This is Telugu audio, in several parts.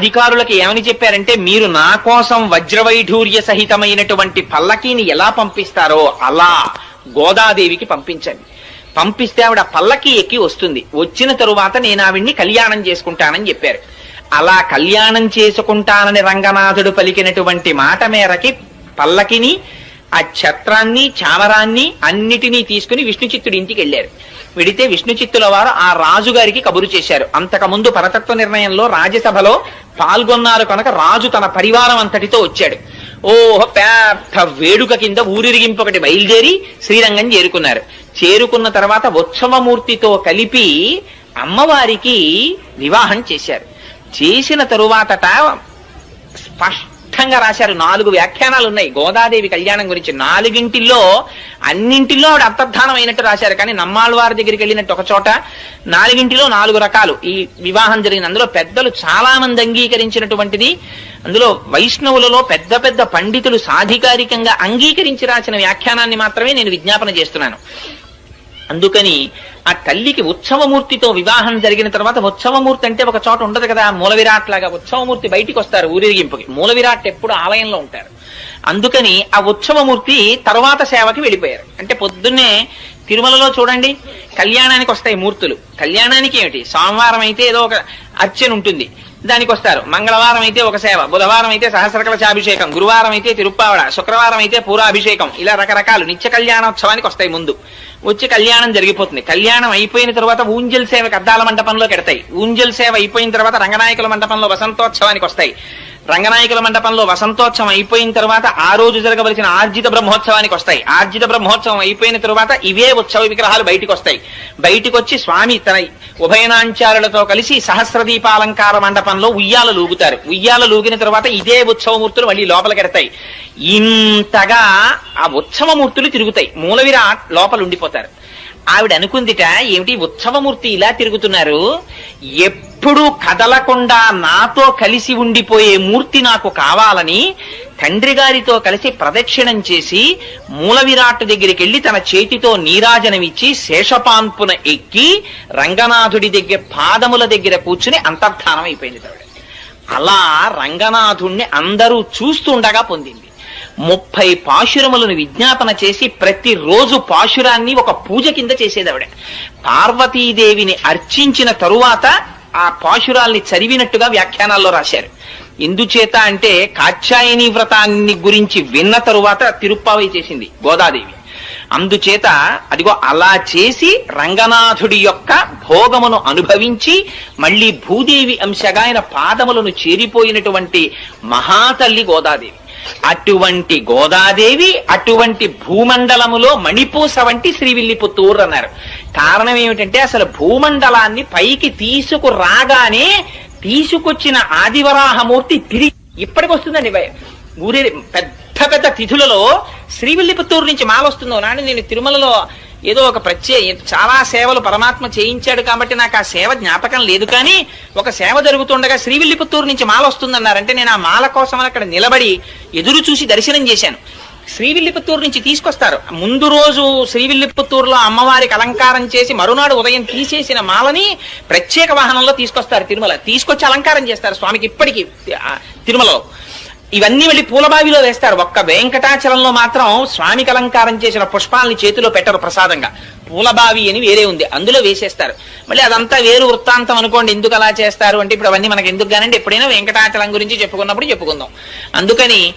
అధికారులకి ఏమని చెప్పారంటే మీరు నా కోసం వజ్రవైఢూర్య సహితమైనటువంటి పల్లకీని ఎలా పంపిస్తారో అలా గోదాదేవికి పంపించండి. పంపిస్తే ఆవిడ పల్లకి ఎక్కి వస్తుంది. వచ్చిన తరువాత నేను ఆవిడ్ని కళ్యాణం చేసుకుంటానని చెప్పారు. అలా కళ్యాణం చేసుకుంటానని రంగనాథుడు పలికినటువంటి మాట మేరకి పల్లకిని ఆ ఛత్రాన్ని చామరాన్ని అన్నిటినీ తీసుకుని విష్ణు చిత్తుడి ఇంటికి వెళ్ళారు. వెడితే విష్ణు చిత్తుల వారు ఆ రాజుగారికి కబురు చేశారు. అంతకుముందు పరతత్వ నిర్ణయంలో రాజ్యసభలో పాల్గొన్నారు కనుక రాజు తన పరివారం అంతటితో వచ్చాడు. ఓహో పెద్ద వేడుక కింద ఊరిరిగింపు ఒకటి బయలుదేరి శ్రీరంగం చేరుకున్నారు. చేరుకున్న తర్వాత ఉత్సవమూర్తితో కలిపి అమ్మవారికి వివాహం చేశారు. చేసిన తరువాతట స్పష్ట స్పష్టంగా రాశారు. నాలుగు వ్యాఖ్యానాలు ఉన్నాయి గోదాదేవి కళ్యాణం గురించి నాలుగింటిల్లో అన్నింటిలో ఆవిడ అంతర్ధానం అయినట్టు రాశారు. కానీ నమ్మాళ్ళవారి దగ్గరికి వెళ్ళినట్టు ఒక చోట నాలుగింటిలో నాలుగు రకాలు. ఈ వివాహం జరిగిన అందులో పెద్దలు చాలా మంది అంగీకరించినటువంటిది. అందులో వైష్ణవులలో పెద్ద పెద్ద పండితులు సాధికారికంగా అంగీకరించి రాసిన వ్యాఖ్యానాన్ని మాత్రమే నేను విజ్ఞాపన చేస్తున్నాను. అందుకని ఆ తల్లికి ఉత్సవమూర్తితో వివాహం జరిగిన తర్వాత ఉత్సవమూర్తి అంటే ఒక చోట ఉండదు కదా మూల విరాట్ లాగా. ఉత్సవమూర్తి బయటికి వస్తారు ఊరేగింపుకి. మూల విరాట్ ఎప్పుడు ఆలయంలో ఉంటారు. అందుకని ఆ ఉత్సవమూర్తి తర్వాత సేవకి వెళ్ళిపోయారు. అంటే పొద్దున్నే తిరుమలలో చూడండి కళ్యాణానికి వస్తాయి మూర్తులు. కళ్యాణానికి ఏమిటి? సోమవారం అయితే ఏదో ఒక అర్చన ఉంటుంది. దానికి వస్తారు. మంగళవారం అయితే ఒక సేవ. బుధవారం అయితే సహస్రకలశాభిషేకం గురువారం అయితే తిరుప్పావడ శుక్రవారం అయితే పూరాభిషేకం. ఇలా రకరకాలు. నిత్య కళ్యాణోత్సవానికి వస్తాయి ముందు. వచ్చి కళ్యాణం జరిగిపోతుంది. కళ్యాణం అయిపోయిన తర్వాత ఊంజల్ సేవకి అద్దాల మండపంలో కెడతాయి. ఊంజల్ సేవ అయిపోయిన తర్వాత రంగనాయకుల మండపంలో వసంతోత్సవానికి వస్తాయి. రంగనాయకుల మండపంలో వసంతోత్సవం అయిపోయిన తర్వాత ఆ రోజు జరగవలసిన ఆర్జిత బ్రహ్మోత్సవానికి వస్తాయి. ఆర్జిత బ్రహ్మోత్సవం అయిపోయిన తర్వాత ఇవే ఉత్సవ విగ్రహాలు బయటికి వస్తాయి. బయటికి వచ్చి స్వామి తన ఉభయనాంచారులతో కలిసి సహస్రదీపాలంకార మండపంలో ఉయ్యాల లూగుతారు. ఉయ్యాల లూగిన తర్వాత ఇదే ఉత్సవమూర్తులు మళ్ళీ లోపలికెడతాయి ఇంతగా ఆ ఉత్సవమూర్తులు తిరుగుతాయి. మూల విరాట్ లోపల ఉండిపోతారు. ఆవిడ అనుకుందిట ఏమిటి ఉత్సవమూర్తి ఇలా తిరుగుతున్నారు? ఎప్పుడు కదలకుండా నాతో కలిసి ఉండిపోయే మూర్తి నాకు కావాలని తండ్రి గారితో కలిసి ప్రదక్షిణం చేసి మూల విరాట్ దగ్గరికి వెళ్ళి తన చేతితో నీరాజనమిచ్చి శేషపాన్పున ఎక్కి రంగనాథుడి దగ్గర పాదముల దగ్గర కూర్చుని అంతర్ధానం అయిపోయింది అలా రంగనాథుణ్ణి అందరూ చూస్తుండగా పొందింది. ముప్పై పాశురములను విజ్ఞాపన చేసి ప్రతిరోజు పాశురాన్ని ఒక పూజ కింద చేసేదావిడ. పార్వతీదేవిని అర్చించిన తరువాత ఆ పాశురాల్ని చదివినట్టుగా వ్యాఖ్యానాల్లో రాశారు. ఎందుచేత అంటే కాత్యాయని వ్రతాన్ని గురించి విన్న తరువాత తిరుప్పావై చేసింది గోదాదేవి. అందుచేత అదిగో అలా చేసి రంగనాథుడి యొక్క భోగమును అనుభవించి మళ్ళీ భూదేవి అంశగా ఆయన పాదములను చేరిపోయినటువంటి మహాతల్లి గోదాదేవి. అటువంటి గోదాదేవి అటువంటి భూమండలములో మణిపూస వంటి శ్రీవిల్లిపుత్తూరు అన్నారు. కారణం ఏమిటంటే అసలు భూమండలాన్ని పైకి తీసుకురాగానే తీసుకొచ్చిన ఆదివరాహమూర్తి తిరిగి ఇప్పటికి వస్తుందండి ఊరే పెద్ద పెద్ద తిథులలో శ్రీవిల్లిపుత్తూరు నుంచి మాల వస్తుందో నాడు నేను తిరుమలలో ఏదో ఒక ప్రత్యేక చాలా సేవలు పరమాత్మ చేయించాడు కాబట్టి నాకు ఆ సేవ జ్ఞాపకం లేదు కానీ ఒక సేవ జరుగుతుండగా శ్రీవిల్లిపుత్తూరు నుంచి మాల వస్తుందన్నారంటే నేను ఆ మాల కోసం అక్కడ నిలబడి ఎదురు చూసి దర్శనం చేశాను. శ్రీవిల్లిపుత్తూరు నుంచి తీసుకొస్తారు. ముందు రోజు శ్రీవిల్లిపుత్తూరులో అమ్మవారికి అలంకారం చేసి మరునాడు ఉదయం తీసేసిన మాలని ప్రత్యేక వాహనంలో తీసుకొస్తారు తిరుమల. తీసుకొచ్చి అలంకారం చేస్తారు స్వామికి ఇప్పటికీ తిరుమలలో. ఇవన్నీ వెళ్ళి పూలబావిలో వేస్తారు. ఒక్క వెంకటాచలంలో మాత్రం స్వామికి అలంకారం చేసిన పుష్పాలని చేతిలో పెట్టరు ప్రసాదంగా. పూలబావి అని వేరే ఉంది. అందులో వేసేస్తారు. మళ్ళీ అదంతా వేరు వృత్తాంతం అనుకోండి. ఎందుకు అలా చేస్తారు అంటే ఇప్పుడు అవన్నీ మనకు ఎందుకు కానండి? ఎప్పుడైనా వెంకటాచలం గురించి చెప్పుకున్నప్పుడు చెప్పుకుందాం. అందుకని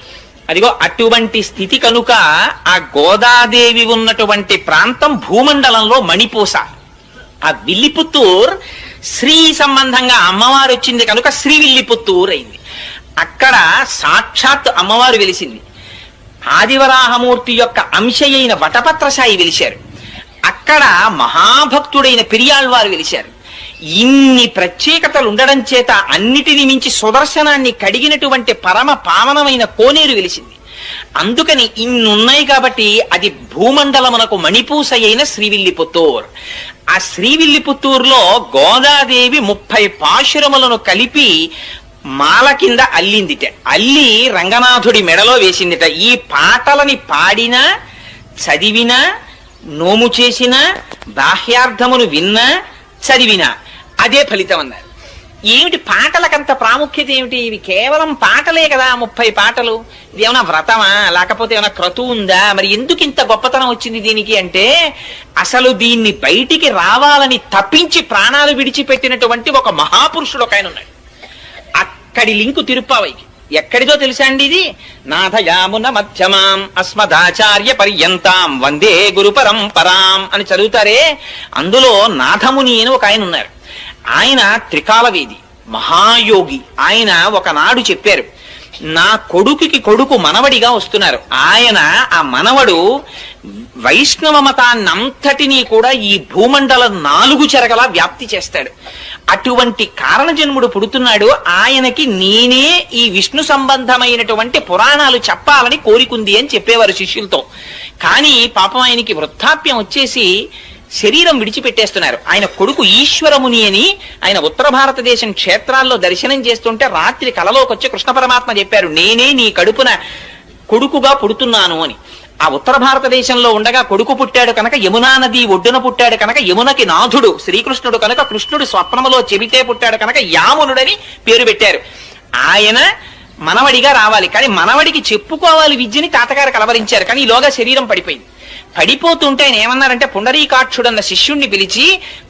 అదిగో అటువంటి స్థితి కనుక ఆ గోదాదేవి ఉన్నటువంటి ప్రాంతం భూమండలంలో మణిపూస. ఆ విల్లిపుత్తూర్ శ్రీ సంబంధంగా అమ్మవారు వచ్చింది కనుక శ్రీ విల్లిపుత్తూర్ అయింది. అక్కడ సాక్షాత్ అమ్మవారు వెలిసింది. ఆదివరాహమూర్తి యొక్క అంశ అయిన వటపత్రసాయి వెలిశారు. అక్కడ మహాభక్తుడైన పెరియాళ్వారు వెలిశారు. ఇన్ని ప్రత్యేకతలు ఉండడం చేత అన్నిటిని మించి సుదర్శనాన్ని కడిగినటువంటి పరమ పావనమైన కోనేరు వెలిసింది. అందుకని ఇన్నున్నాయి కాబట్టి అది భూమండలమునకు మణిపూస అయిన శ్రీవిల్లిపుత్తూర్. ఆ శ్రీవిల్లిపుత్తూరులో గోదాదేవి ముప్పై పాశురములను కలిపి మాల కింద అల్లిందిట. అల్లి రంగనాథుడి మెడలో వేసిందిట. ఈ పాటలని పాడినా చదివినా నోము చేసినా బాహ్యార్థమును విన్నా చదివినా అదే ఫలితం అన్నారు. ఏమిటి పాటలకంత ప్రాముఖ్యత ఏమిటి? ఇవి కేవలం పాటలే కదా ముప్పై పాటలు. ఇది ఏమైనా వ్రతమా? లేకపోతే ఏమైనా క్రతు ఉందా? మరి ఎందుకు ఇంత గొప్పతనం వచ్చింది దీనికి అంటే అసలు దీన్ని బయటికి రావాలని తప్పించి ప్రాణాలు విడిచిపెట్టినటువంటి ఒక మహాపురుషుడు ఒక ఆయన ఉన్నాడు. అక్కడి లింకు తిరుప్పావైకి ఎక్కడిదో తెలుసా అండి ఇది? నాథయామున మధ్యమాం అస్మదాచార్య పర్యంతాం వందే గురు పరంపరాం అని చదువుతారే. అందులో నాథముని అని ఒక ఆయన ఉన్నారు. ఆయన త్రికాలవేది మహాయోగి. ఆయన ఒకనాడు చెప్పారు నా కొడుకుకి కొడుకు మనవడిగా వస్తున్నారు. ఆయన ఆ మనవడు వైష్ణవ మతాన్నంతటినీ కూడా ఈ భూమండలం నాలుగు చెరగలా వ్యాప్తి చేస్తాడు. అటువంటి కారణజన్ముడు పుడుతున్నాడు. ఆయనకి నేనే ఈ విష్ణు సంబంధమైనటువంటి పురాణాలు చెప్పాలని కోరికుంది అని చెప్పేవారు శిష్యులతో. కానీ పాపం ఆయనకి వృద్ధాప్యం వచ్చేసి శరీరం విడిచిపెట్టేస్తున్నారు. ఆయన కొడుకు ఈశ్వరముని అని ఆయన ఉత్తర భారతదేశం క్షేత్రాల్లో దర్శనం చేస్తుంటే రాత్రి కలలోకి వచ్చి కృష్ణ పరమాత్మ చెప్పారు నేనే నీ కడుపున కొడుకుగా పుడుతున్నాను అని. ఆ ఉత్తర భారతదేశంలో ఉండగా కొడుకు పుట్టాడు కనుక యమునా నది ఒడ్డున పుట్టాడు కనుక యమునకి నాథుడు శ్రీకృష్ణుడు కనుక కృష్ణుడు స్వప్నములో చెబితే పుట్టాడు కనుక యామునుడని పేరు పెట్టారు. ఆయన మనవడిగా రావాలి కానీ మనవడికి చెప్పుకోవాలి విద్యని తాతగారు కలవరించారు కానీ ఈలోగా శరీరం పడిపోయింది. పడిపోతుంటే ఆయన ఏమన్నారంటే పుండరీకాక్షుడన్న శిష్యుణ్ణి పిలిచి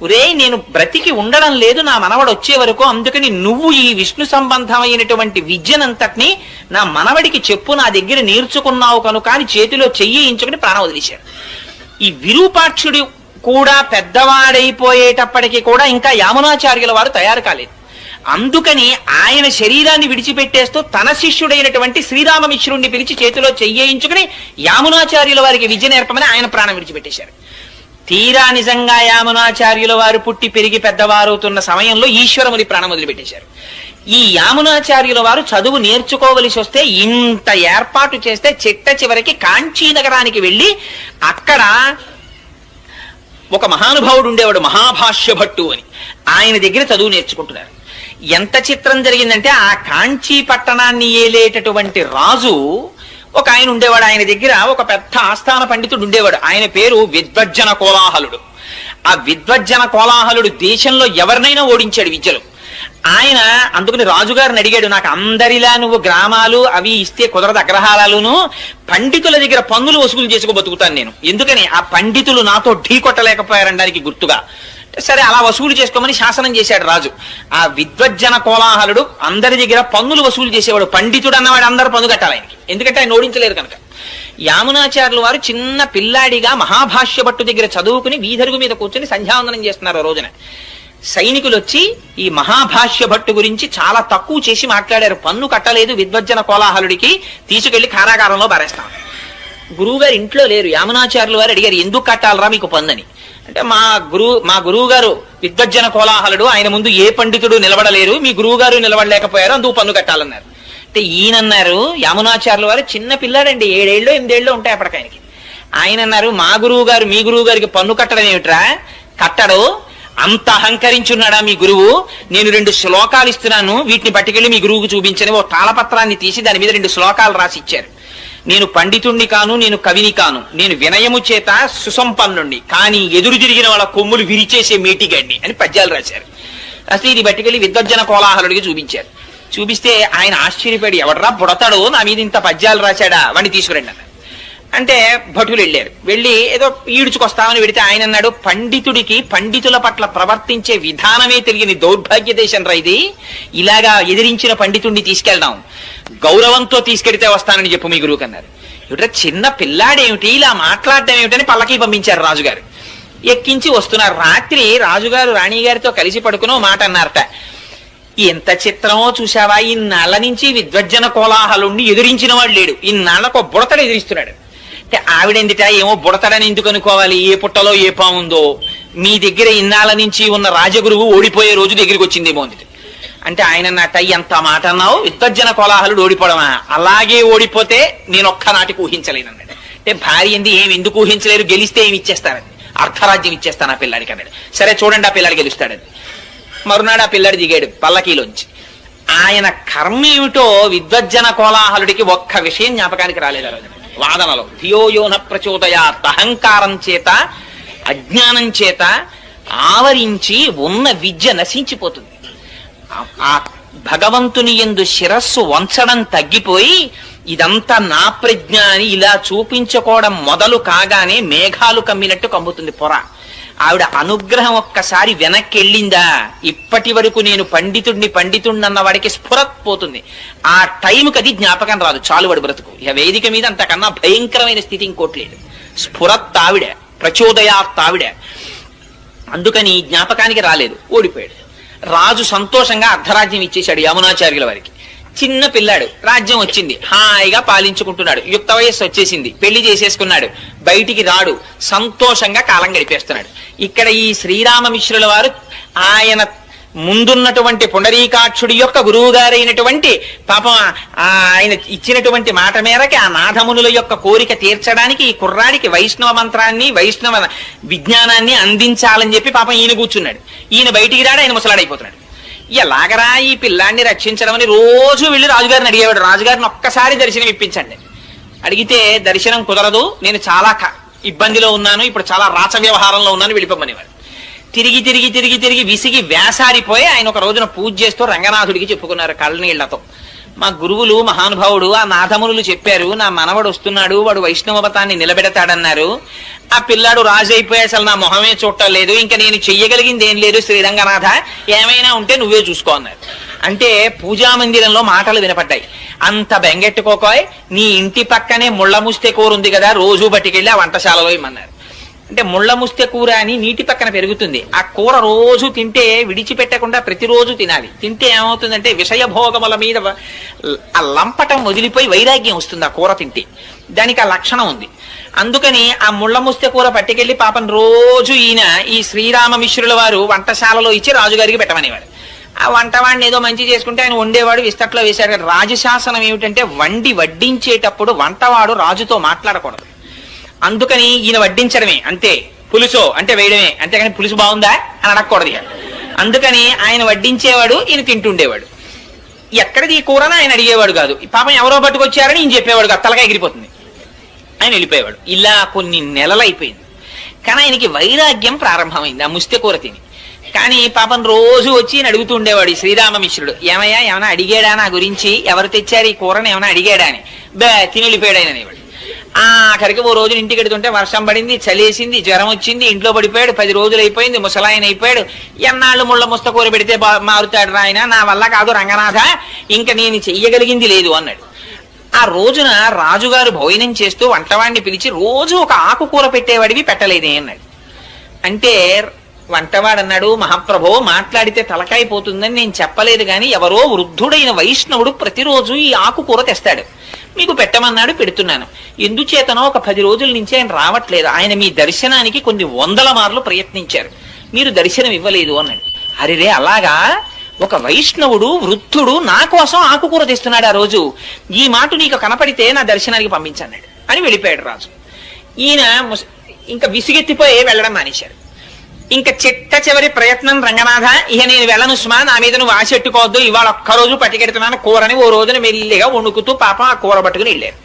ఒరే నేను బ్రతికి ఉండడం లేదు నా మనవడు వచ్చే వరకు అందుకని నువ్వు ఈ విష్ణు సంబంధమైనటువంటి విద్యనంతటిని నా మనవడికి చెప్పు నా దగ్గర నేర్చుకున్నావు కనుక అని చేతిలో చెయ్యించుకుని ప్రాణం వదిలేశారు ఈ విరూపాక్షుడు కూడా పెద్దవాడైపోయేటప్పటికీ కూడా ఇంకా యామునాచార్యుల వారు తయారు కాలేదు. అందుకని ఆయన శరీరాన్ని విడిచిపెట్టేస్తూ తన శిష్యుడైనటువంటి శ్రీరామమిశ్రుణ్ణి పిలిచి చేతిలో చెయ్యించుకుని యామునాచార్యుల వారికి విద్య నేర్పమని ఆయన ప్రాణం విడిచిపెట్టేశారు. తీరా నిజంగా యామునాచార్యుల వారు పుట్టి పెరిగి పెద్దవారవుతున్న సమయంలో ఈశ్వరముని ప్రాణం వదిలిపెట్టేశారు. ఈ యామునాచార్యుల వారు చదువు నేర్చుకోవలసి వస్తే ఇంత ఏర్పాటు చేస్తే చిట్ట చివరికి కాంచీ నగరానికి వెళ్ళి అక్కడ ఒక మహానుభావుడు ఉండేవాడు మహాభాష్య భట్టు అని. ఆయన దగ్గర చదువు నేర్చుకుంటున్నారు. ఎంత చిత్రం జరిగిందంటే ఆ కాంచీ పట్టణాన్ని ఏలేటటువంటి రాజు ఒక ఆయన ఉండేవాడు. ఆయన దగ్గర ఒక పెద్ద ఆస్థాన పండితుడు ఉండేవాడు. ఆయన పేరు విద్వజ్జన కోలాహలుడు. ఆ విద్వజ్జన కోలాహలుడు దేశంలో ఎవరినైనా ఓడించాడు విద్యలు. ఆయన అందుకని రాజుగారిని అడిగాడు నాకు అందరిలా నువ్వు గ్రామాలు అవి ఇస్తే కుదరదు అగ్రహారాలును పండితుల దగ్గర పన్నులు వసూలు చేసుకోబతుకుతాను నేను. ఎందుకని? ఆ పండితులు నాతో ఢీ కొట్టలేకపోయారనడానికి గుర్తుగా. సరే అలా వసూలు చేసుకోమని శాసనం చేశాడు రాజు. ఆ విద్వజ్జన కోలాహలుడు అందరి దగ్గర పన్నులు వసూలు చేసేవాడు పండితుడు అన్నవాడు అందరు పన్ను కట్టాలి ఆయనకి. ఎందుకంటే ఆయన ఓడించలేరు కనుక. యామునాచార్యుల వారు చిన్న పిల్లాడిగా మహాభాష్య భట్టు దగ్గర చదువుకుని వీధరుగు మీద కూర్చొని సంధ్యావందనం చేస్తున్నారు రోజున. సైనికులు వచ్చి ఈ మహాభాష్య భట్టు గురించి చాలా తక్కువ చేసి మాట్లాడారు. పన్ను కట్టలేదు విద్వజ్జన కోలాహలుడికి తీసుకెళ్ళి కారాగారంలో పారేస్తాం. గురువుగారు ఇంట్లో లేరు. యామునాచార్యులు వారు అడిగారు ఎందుకు కట్టాలరా మీకు పన్నుని? అంటే మా గురువు మా గురువు గారు విద్వజ్జన కోలాహలుడు ఆయన ముందు ఏ పండితుడు నిలబడలేరు మీ గురువు గారు నిలబడలేకపోయారు అందుకు పన్ను కట్టాలన్నారు. అంటే ఈయనన్నారు యమునాచార్యుల వారు చిన్న పిల్లాడండి ఏడేళ్ళు ఎనిమిదేళ్ళు ఉంటాయి అప్పటికాయనకి. ఆయన అన్నారు మా గురువు గారు మీ గురువు గారికి పన్ను కట్టడం ఏమిట్రా? కట్టడు. అంత అహంకరించున్నాడా మీ గురువు? నేను రెండు శ్లోకాలు ఇస్తున్నాను వీటిని పట్టుకెళ్ళి మీ గురువుకు చూపించని ఓ తాళపత్రాన్ని తీసి దాని మీద రెండు శ్లోకాలు రాసి ఇచ్చారు. నేను పండితుణ్ణి కాను నేను కవిని కాను. నేను వినయము చేత సుసంపన్నుణ్ణి. కానీ ఎదురు తిరిగిన వాళ్ళ కొమ్ములు విరిచేసే మీటిగండి అని పద్యాలు రాశారు. అసలు ఇది పట్టుకెళ్ళి విద్వజ్జన కోలాహలుడికి చూపించారు. చూపిస్తే ఆయన ఆశ్చర్యపడి ఎవడరా బుడతాడు? నా మీద ఇంత పద్యాలు రాశాడా? వాడిని తీసుకురండి అన్న అంటే భటులు వెళ్ళారు. వెళ్ళి ఏదో ఈడ్చుకొస్తామని పెడితే ఆయన అన్నాడు పండితుడికి పండితుల పట్ల ప్రవర్తించే విధానమే తెలియని దౌర్భాగ్య దేశం రా ఇది. ఇలాగా ఎదిరించిన పండితుడిని తీసుకెళ్దాం. గౌరవంతో తీసుకెడితే వస్తానని చెప్పు మీ గురువుకి అన్నారు ఇవిడ చిన్న పిల్లాడేమిటి? ఇలా మాట్లాడడం ఏమిటని పల్లకి పంపించారు రాజుగారు. ఎక్కించి వస్తున్నారు. రాత్రి రాజుగారు రాణిగారితో కలిసి పడుకునో మాట అన్నారట. ఎంత చిత్రమో చూశావా? ఇన్నాళ్ళ నుంచి విద్వజ్జన కోలాహలుండి ఎదిరించిన వాడు లేడు. ఇన్నాళ్ళకు బుడతడు ఎదిరిస్తున్నాడు. అంటే ఆవిడెందిట ఏమో బుడతడని ఎందుకు అనుకోవాలి? ఏ పుట్టలో ఏ పాముందో? మీ దగ్గర ఇన్నాళ్ళ నుంచి ఉన్న రాజగురువు ఓడిపోయే రోజు దగ్గరికి వచ్చిందేమో అంది. అంటే ఆయన అన్నట్ట ఎంత మాట అన్నావు? విద్వజ్జన కోలాహలుడు ఓడిపోవడమా? అలాగే ఓడిపోతే నేను ఒక్కనాటికి ఊహించలేను అన్నాడు. అంటే భార్య ఏంది? ఏమి ఎందుకు ఊహించలేరు? గెలిస్తే ఏమి ఇచ్చేస్తారని. అర్ధరాజ్యం ఇచ్చేస్తాను ఆ పిల్లాడికి అన్నాడు. సరే చూడండి ఆ పిల్లాడు గెలుస్తాడని మరునాడు ఆ పిల్లాడు దిగాడు పల్లకీలోంచి. ఆయన కర్మ ఏమిటో విద్వజ్జన కోలాహలుడికి ఒక్క విషయం జ్ఞాపకానికి రాలేదు ఆ రోజున వాదనలో ధియోయోన ప్రచోదయాత్ అహంకారం చేత అజ్ఞానం చేత ఆవరించి ఉన్న విద్య నశించిపోతుంది. ఆ భగవంతుని ఎందు శిరస్సు వంచడం తగ్గిపోయి ఇదంతా నా ప్రజ్ఞ అని ఇలా చూపించుకోవడం మొదలు కాగానే మేఘాలు కమ్మినట్టు కమ్ముతుంది పొర. ఆవిడ అనుగ్రహం ఒక్కసారి వెనక్కి వెళ్ళిందా ఇప్పటి వరకు నేను పండితుడిని పండితుడిని అన్న వాడికి స్ఫురత్ పోతుంది. ఆ టైంకి అది జ్ఞాపకం రాదు. చాలు వాడు బ్రతుకు. ఇక వేదిక మీద అంతకన్నా భయంకరమైన స్థితి ఇంకోట్లేదు స్ఫురత్ ఆవిడ ప్రచోదయాత్ ఆవిడ. అందుకని జ్ఞాపకానికి రాలేదు. ఓడిపోయాడు. రాజు సంతోషంగా అర్ధరాజ్యం ఇచ్చేశాడు యమునాచార్యుల వారికి. చిన్న పిల్లాడు రాజ్యం వచ్చింది. హాయిగా పాలించుకుంటున్నాడు. యుక్త వయస్సు వచ్చేసింది. పెళ్ళి చేసేసుకున్నాడు. బయటికి రాడు. సంతోషంగా కాలం గడిపేస్తున్నాడు. ఇక్కడ ఈ శ్రీరామ మిశ్రుల వారు ఆయన ముందున్నటువంటి పుండరీకాక్షుడి యొక్క గురువు గారైనటువంటి పాపం ఆయన ఇచ్చినటువంటి మాట మేరకి ఆ నాథమునుల యొక్క కోరిక తీర్చడానికి ఈ కుర్రాడికి వైష్ణవ మంత్రాన్ని వైష్ణవ విజ్ఞానాన్ని అందించాలని చెప్పి పాపం ఈయన కూర్చున్నాడు. ఈయన బయటికి రాడు ఆయన ముసలాడైపోతున్నాడు. ఎలాగరా ఈ పిల్లాన్ని రక్షించడం అని రోజు వెళ్ళి రాజుగారిని అడిగేవాడు. రాజుగారిని ఒక్కసారి దర్శనం ఇప్పించండి. అడిగితే దర్శనం కుదరదు నేను చాలా క- ఇబ్బందిలో ఉన్నాను ఇప్పుడు చాలా రాచ వ్యవహారంలో ఉన్నాను వెళ్ళిపోమనేవాడు. తిరిగి తిరిగి తిరిగి తిరిగి విసిగి వేసారిపోయి ఆయన ఒక రోజున పూజ చేస్తూ రంగనాథుడికి చెప్పుకున్నారు కళ్ళనీళ్ళతో. మా గురువులు మహానుభావుడు ఆ నాథమునులు చెప్పారు నా మనవడు వస్తున్నాడు వాడు వైష్ణవతాన్ని నిలబెడతాడన్నారు. ఆ పిల్లాడు రాజు అయిపోయి అసలు నా మొహమే చూడటం లేదు ఇంకా నేను చెయ్యగలిగింది ఏం లేదు శ్రీరంగనాథ ఏమైనా ఉంటే నువ్వే చూసుకో అన్నారు. అంటే పూజా మందిరంలో మాటలు వినపడ్డాయి. అంత బెంగెట్టుకోకోయ్ నీ ఇంటి పక్కనే ముళ్ళ ముస్తే కూర ఉంది కదా రోజు బట్టికెళ్ళి ఆ వంటశాలలో ఇమ్మన్నారు. అంటే ముళ్ళ ముస్తె కూర అని నీటి పక్కన పెరుగుతుంది. ఆ కూర రోజు తింటే విడిచిపెట్టకుండా ప్రతిరోజు తినాలి. తింటే ఏమవుతుందంటే విషయభోగముల మీద ఆ లంపటం వదిలిపోయి వైరాగ్యం వస్తుంది ఆ కూర తింటే. దానికి ఆ లక్షణం ఉంది. అందుకని ఆ ముళ్ళ ముస్తె కూర పట్టుకెళ్ళి పాపం రోజు ఈయన ఈ శ్రీరామ మిశ్రుల వారు వంటశాలలో ఇచ్చి రాజుగారికి పెట్టమనేవారు ఆ వంటవాడిని ఏదో మంచి చేసుకుంటే ఆయన వండేవాడు విస్తట్లో వేశాడు. కానీ రాజశాసనం ఏమిటంటే వండి వడ్డించేటప్పుడు వంటవాడు రాజుతో మాట్లాడకూడదు. అందుకని ఈయన వడ్డించడమే అంతే. పులుసో అంటే వేయడమే. అంతేకాని పులుసు బాగుందా అని అడగకూడదు అందుకని ఆయన వడ్డించేవాడు ఈయన తింటుండేవాడు. ఎక్కడిది ఈ కూరని ఆయన అడిగేవాడు కాదు. ఈ పాపం ఎవరో పట్టుకొచ్చారని ఈయన చెప్పేవాడు కాదు. తలగా ఎగిరిపోతుంది. ఆయన వెళ్ళిపోయేవాడు. ఇలా కొన్ని నెలలు అయిపోయింది. కానీ ఆయనకి వైరాగ్యం ప్రారంభమైంది. ఆ ముస్తె కూర తిని. కానీ పాపం రోజు వచ్చి ఈయన అడుగుతూ ఉండేవాడు ఈ శ్రీరామమిశ్రుడు. ఏమయ్యా ఏమైనా అడిగాడా నా గురించి? ఎవరు తెచ్చారు ఈ కూరని? ఏమైనా అడిగాడా అని. బే తిని వెళ్ళిపోయాడు ఆయన అనేవాడు. ఆఖరికి ఓ రోజు ఇంటికి ఎడుతుంటే వర్షం పడింది చలేసింది జ్వరం వచ్చింది ఇంట్లో పడిపోయాడు పది రోజులు అయిపోయింది ముసలాయన అయిపోయాడు. ఎన్నాళ్ళు ముళ్ళ ముస్త కూర పెడితే మారుతాడు రా ఆయన నా వల్ల కాదు రంగనాథ ఇంకా నేను చెయ్యగలిగింది లేదు అన్నాడు. ఆ రోజున రాజుగారు భోజనం చేస్తూ వంటవాడిని పిలిచి రోజు ఒక ఆకుకూర పెట్టేవాడివి పెట్టలేదే అన్నాడు. అంటే వంటవాడన్నాడు మహాప్రభో మాట్లాడితే తలకాయ పోతుందని నేను చెప్పలేదు కానీ ఎవరో వృద్ధుడైన వైష్ణవుడు ప్రతిరోజు ఈ ఆకుకూర తెస్తాడు. మీకు పెట్టమన్నాడు పెడుతున్నాను. ఎందుచేతనో ఒక పది రోజుల నుంచి ఆయన రావట్లేదు. ఆయన మీ దర్శనానికి కొన్ని వందల మార్లు ప్రయత్నించారు. మీరు దర్శనం ఇవ్వలేదు అన్నాడు. అరిరే అలాగా? ఒక వైష్ణవుడు వృద్ధుడు నా కోసం ఆకుకూర తెస్తున్నాడు ఆ రోజు. ఈ మాట నీకు కనపడితే నా దర్శనానికి పంపించన్నాడు. అని వెళ్ళిపోయాడు రాజు. ఈయన ఇంకా విసిగెత్తిపోయి వెళ్ళడం మానేశారు. ఇంకా చిట్ట చివరి ప్రయత్నం రంగనాథ. ఇక నేను వెళ్ళను సుమా నా మీద నువ్వు ఆశెట్టుకోవద్దు. ఇవాళ ఒక్కరోజు పట్టుకెడుతున్నాను కూరని ఓ రోజున మెల్లిగా వణుకుతూ పాపం ఆ కూర పట్టుకుని వెళ్ళారు.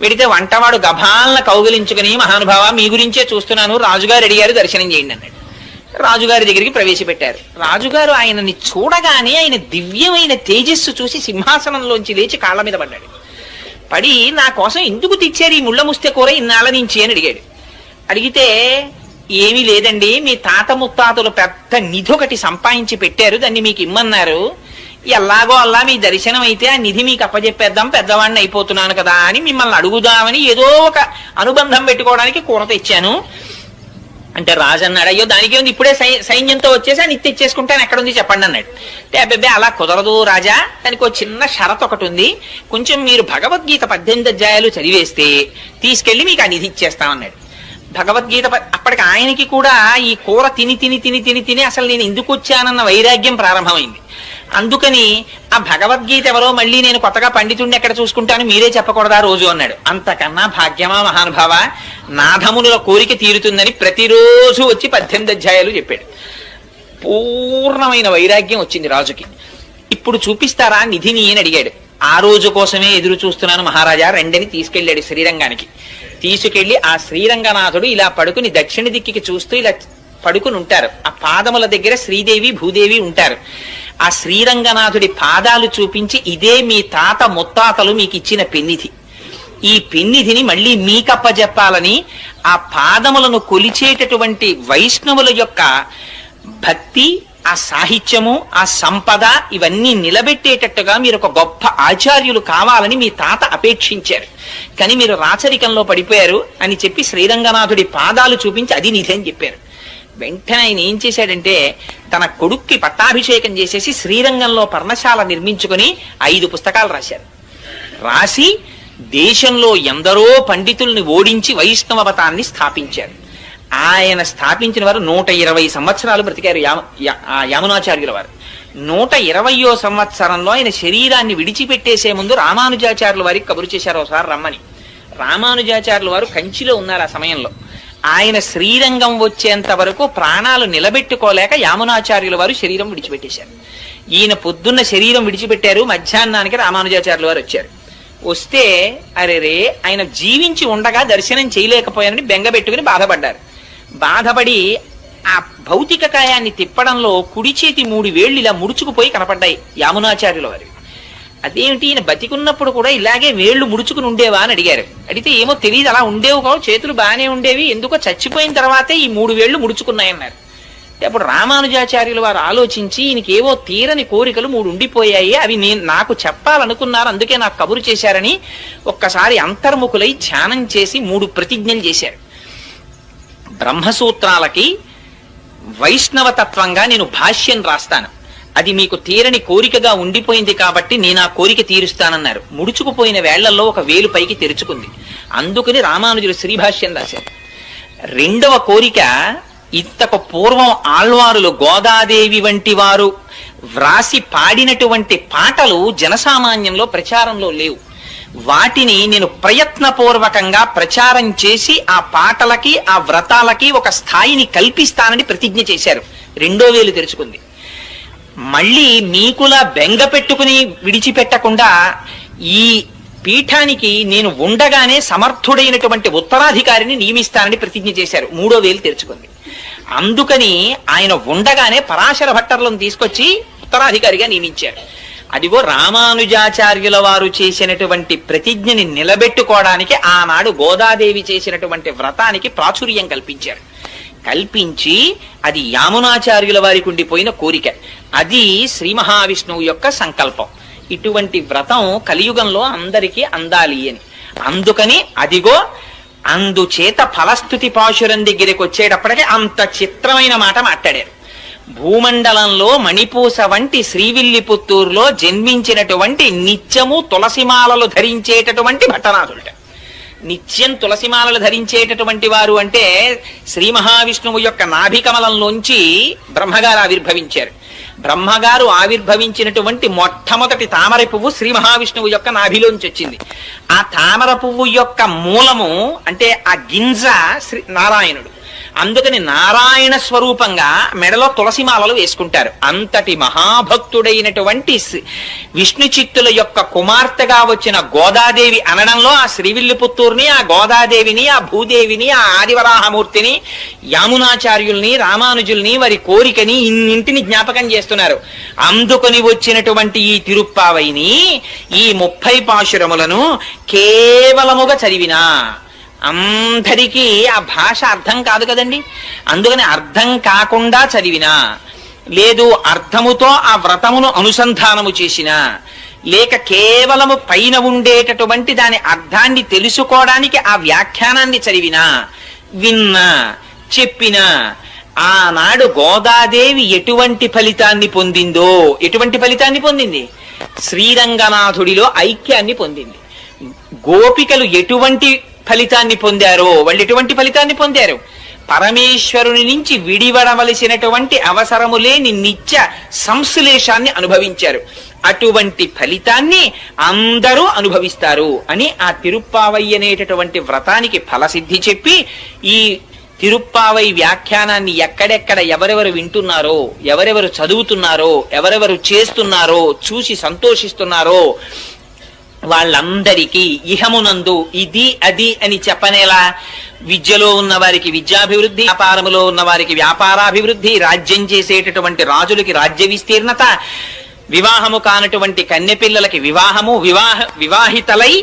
వెడితే వంటవాడు గభాలను కౌగిలించుకుని మహానుభావ మీ గురించే చూస్తున్నాను. రాజుగారు అడిగారు దర్శనం చేయండి అన్నాడు. రాజుగారి దగ్గరికి ప్రవేశపెట్టారు. రాజుగారు ఆయనని చూడగానే ఆయన దివ్యమైన తేజస్సు చూసి సింహాసనంలోంచి లేచి కాళ్ళ మీద పడ్డాడు. పడి నా కోసం ఎందుకు తెచ్చారు ఈ ముళ్ళ ముస్తే కూర ఇన్నాళ్ళ నుంచి? అని అడిగాడు. అడిగితే ఏమీ లేదండి. మీ తాత ముత్తాతలు పెద్ద నిధి ఒకటి సంపాదించి పెట్టారు. దాన్ని మీకు ఇమ్మన్నారు. ఎలాగో అలా మీ దర్శనం అయితే ఆ నిధి మీకు అప్పజెప్పేద్దాం. పెద్దవాడిని అయిపోతున్నాను కదా అని మిమ్మల్ని అడుగుదామని ఏదో ఒక అనుబంధం పెట్టుకోవడానికి కూర తెచ్చాను. అంటే రాజు అన్నాడు అయ్యో దానికి ఉంది ఇప్పుడే సై- సైన్యంతో వచ్చేసి అని ఇచ్చేసుకుంటాను ఎక్కడ ఉంది చెప్పండి అన్నాడు. అంటే అబ్బాయి అలా కుదరదు రాజా. దానికి ఒక చిన్న షరత్ ఒకటి ఉంది. కొంచెం మీరు భగవద్గీత పద్దెనిమిది అధ్యాయాలు చదివేస్తే తీసుకెళ్ళి మీకు ఆ నిధి ఇచ్చేస్తామన్నాడు భగవద్గీత అప్పటికి ఆయనకి కూడా ఈ కూర తిని తిని తిని తిని తిని అసలు నేను ఎందుకు వచ్చానన్న వైరాగ్యం ప్రారంభమైంది. అందుకని ఆ భగవద్గీత ఎవరో మళ్ళీ నేను కొత్తగా పండితుడిని ఎక్కడ చూసుకుంటాను మీరే చెప్పకూడదా రోజు అన్నాడు. అంతకన్నా భాగ్యమా మహానుభావ నాథమునుల కోరిక తీరుతుందని ప్రతిరోజు వచ్చి పద్దెనిమిది అధ్యాయాలు చెప్పాడు. పూర్ణమైన వైరాగ్యం వచ్చింది రాజుకి. ఇప్పుడు చూపిస్తారా నిధిని అని అడిగాడు. ఆ రోజు కోసమే ఎదురు చూస్తున్నాను మహారాజా రెండని తీసుకెళ్ళాడు శ్రీరంగానికి. తీసుకెళ్ళి ఆ శ్రీరంగనాథుడు ఇలా పడుకుని దక్షిణ దిక్కికి చూస్తూ ఇలా పడుకుని ఉంటారు. ఆ పాదముల దగ్గర శ్రీదేవి భూదేవి ఉంటారు. ఆ శ్రీరంగనాథుడి పాదాలు చూపించి ఇదే మీ తాత ముత్తాతలు మీకు ఇచ్చిన పెన్నిధి. ఈ పెన్నిధిని మళ్ళీ మీకప్పజెప్పాలని ఆ పాదములను కొలిచేటటువంటి వైష్ణవుల యొక్క భక్తి ఆ సాహిత్యము ఆ సంపద ఇవన్నీ నిలబెట్టేటట్టుగా మీరు ఒక గొప్ప ఆచార్యులు కావాలని మీ తాత అపేక్షించారు. కానీ మీరు రాచరికంలో పడిపోయారు అని చెప్పి శ్రీరంగనాథుడి పాదాలు చూపించి అది నిధి అని చెప్పారు. వెంటనే ఆయన ఏం చేశాడంటే తన కొడుక్కి పట్టాభిషేకం చేసేసి శ్రీరంగంలో పర్ణశాల నిర్మించుకొని ఐదు పుస్తకాలు రాశారు. రాసి దేశంలో ఎందరో పండితుల్ని ఓడించి వైష్ణవ మతాన్ని స్థాపించారు. ఆయన స్థాపించిన వారు నూట ఇరవై సంవత్సరాలు బ్రతికారు యామ ఆ యామునాచార్యుల వారు. నూట ఇరవయో సంవత్సరంలో ఆయన శరీరాన్ని విడిచిపెట్టేసే ముందు రామానుజాచార్యుల వారికి కబురు చేశారు ఒకసారి రమ్మని. రామానుజాచార్యుల వారు కంచిలో ఉన్నారు ఆ సమయంలో. ఆయన శ్రీరంగం వచ్చేంత వరకు ప్రాణాలు నిలబెట్టుకోలేక యామునాచార్యుల వారు శరీరం విడిచిపెట్టేశారు. ఈయన పొద్దున్న శరీరం విడిచిపెట్టారు మధ్యాహ్నానికి రామానుజాచార్యుల వారు వచ్చారు. వస్తే అరే రే ఆయన జీవించి ఉండగా దర్శనం చేయలేకపోయానని బెంగ పెట్టుకుని బాధపడ్డారు. బాధపడి ఆ భౌతిక కాయాన్ని తిప్పడంలో కుడి చేతి మూడు వేళ్ళు ఇలా ముడుచుకుపోయి కనపడ్డాయి యామునాచార్యుల వారి అదేమిటి? ఈయన బతికున్నప్పుడు కూడా ఇలాగే వేళ్ళు ముడుచుకుని ఉండేవా అని అడిగారు. అడిగితే ఏమో తెలియదు అలా ఉండేవు కావు చేతులు బాగానే ఉండేవి ఎందుకో చచ్చిపోయిన తర్వాతే ఈ మూడు వేళ్ళు ముడుచుకున్నాయన్నారు. అప్పుడు రామానుజాచార్యులు వారు ఆలోచించి ఈయనకి ఏవో తీరని కోరికలు మూడు ఉండిపోయాయి అవి నేను నాకు చెప్పాలనుకున్నారు అందుకే నాకు కబురు చేశారని ఒక్కసారి అంతర్ముఖులై ధ్యానం చేసి మూడు ప్రతిజ్ఞలు చేశారు. బ్రహ్మసూత్రాలకి వైష్ణవ తత్వంగా నేను భాష్యం రాస్తాను. అది మీకు తీరని కోరికగా ఉండిపోయింది కాబట్టి నేను ఆ కోరిక తీరుస్తానన్నారు. ముడుచుకుపోయిన వేళ్ళలో ఒక వేలు పైకి తెరుచుకుంది. అందుకని రామానుజుడు శ్రీభాష్యం రాశారు. రెండవ కోరిక ఇంతకు పూర్వం ఆళ్వారులు గోదాదేవి వంటి వారు వ్రాసి పాడినటువంటి పాటలు జనసామాన్యంలో ప్రచారంలో లేవు. వాటిని నేను ప్రయత్నపూర్వకంగా ప్రచారం చేసి ఆ పాటలకి ఆ వ్రతాలకి ఒక స్థాయిని కల్పిస్తానని ప్రతిజ్ఞ చేశారు. రెండో వేలు తెరుచుకుంది మళ్ళీ మీకులా బెంగ పెట్టుకుని విడిచిపెట్టకుండా ఈ పీఠానికి నేను ఉండగానే సమర్థుడైనటువంటి ఉత్తరాధికారిని నియమిస్తానని ప్రతిజ్ఞ చేశారు. మూడో వేలు తెరుచుకుంది అందుకని ఆయన ఉండగానే పరాశర భట్టర్లను తీసుకొచ్చి ఉత్తరాధికారిగా నియమించారు. అదిగో రామానుజాచార్యుల వారు చేసినటువంటి ప్రతిజ్ఞని నిలబెట్టుకోవడానికి ఆనాడు గోదాదేవి చేసినటువంటి వ్రతానికి ప్రాచుర్యం కల్పించారు. కల్పించి అది యామునాచార్యుల వారికి ఉండిపోయిన కోరిక. అది శ్రీ మహావిష్ణువు యొక్క సంకల్పం. ఇటువంటి వ్రతం కలియుగంలో అందరికీ అందాలి అని. అందుకని అదిగో అందుచేత ఫలస్థుతి పాశురం దగ్గరికి వచ్చేటప్పటికి అంత చిత్రమైన మాట మాట్లాడారు. భూమండలంలో మణిపూస వంటి శ్రీవిల్లిపుత్తూరులో జన్మించినటువంటి నిత్యము తులసిమాలలు ధరించేటటువంటి భట్టనాథులట నిత్యం తులసిమాలలు ధరించేటటువంటి వారు అంటే శ్రీ మహావిష్ణువు యొక్క నాభికమలంలోంచి బ్రహ్మగారు ఆవిర్భవించారు. బ్రహ్మగారు ఆవిర్భవించినటువంటి మొట్టమొదటి తామర పువ్వు శ్రీ మహావిష్ణువు యొక్క నాభిలోంచి వచ్చింది. ఆ తామర పువ్వు యొక్క మూలము అంటే ఆ గింజ శ్రీ నారాయణుడు. అందుకని నారాయణ స్వరూపంగా మెడలో తులసిమాలలు వేసుకుంటారు. అంతటి మహాభక్తుడైనటువంటి విష్ణు చిత్తుల యొక్క కుమార్తెగా వచ్చిన గోదాదేవి అనడంలో ఆ శ్రీవిల్లిపుత్తూరుని ఆ గోదాదేవిని ఆ భూదేవిని ఆ ఆదివరాహమూర్తిని యామునాచార్యుల్ని రామానుజుల్ని వారి కోరికని ఇన్నింటిని జ్ఞాపకం చేస్తున్నారు. అందుకొని వచ్చినటువంటి ఈ తిరుప్పావైని ఈ ముప్పై పాశురములను కేవలముగా చదివినా అందరికీ ఆ భాష అర్థం కాదు కదండి. అందుకని అర్థం కాకుండా చదివినా లేదు అర్థముతో ఆ వ్రతమును అనుసంధానము చేసినా లేక కేవలము పైన ఉండేటటువంటి దాని అర్థాన్ని తెలుసుకోవడానికి ఆ వ్యాఖ్యానాన్ని చదివినా విన్నా చెప్పినా ఆనాడు గోదాదేవి ఎటువంటి ఫలితాన్ని పొందిందో ఎటువంటి ఫలితాన్ని పొందింది? శ్రీరంగనాథుడిలో ఐక్యాన్ని పొందింది. గోపికలు ఎటువంటి ఫలితాన్ని పొందారో? వాళ్ళు ఎటువంటి ఫలితాన్ని పొందారు? పరమేశ్వరుని నుంచి విడివడవలసినటువంటి అవసరము లేని నిత్య సంశ్లేషాన్ని అనుభవించారు. అటువంటి ఫలితాన్ని అందరూ అనుభవిస్తారు అని ఆ తిరుప్పావై అనేటటువంటి వ్రతానికి ఫలసిద్ధి చెప్పి ఈ తిరుప్పావై వ్యాఖ్యానాన్ని ఎక్కడెక్కడ ఎవరెవరు వింటున్నారో ఎవరెవరు చదువుతున్నారో ఎవరెవరు చేస్తున్నారో చూసి సంతోషిస్తున్నారో వాళ్ళందరికీ ఇహమునందు ఇది అది అని చెప్పనేలా విద్యలో ఉన్న వారికి విద్యాభివృద్ధి వ్యాపారములో ఉన్న వారికి వ్యాపారాభివృద్ధి రాజ్యం చేసేటటువంటి రాజులకి రాజ్య విస్తీర్ణత వివాహము కానటువంటి కన్నెపిల్లలకి వివాహము వివాహ వివాహితలై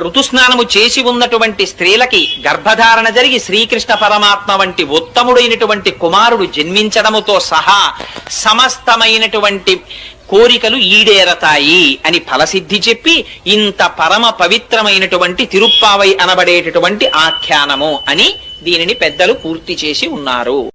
ఋతుస్నానము చేసి ఉన్నటువంటి స్త్రీలకి గర్భధారణ జరిగి శ్రీకృష్ణ పరమాత్మ వంటి ఉత్తముడైనటువంటి కుమారుడు జన్మించడముతో సహా సమస్తమైనటువంటి కోరికలు ఈడేరతాయి అని ఫలసిద్ధి చెప్పి ఇంత పరమ పవిత్రమైనటువంటి తిరుప్పావై అనబడేటటువంటి ఆఖ్యానము అని దీనిని పెద్దలు పూర్తి చేసి ఉన్నారు.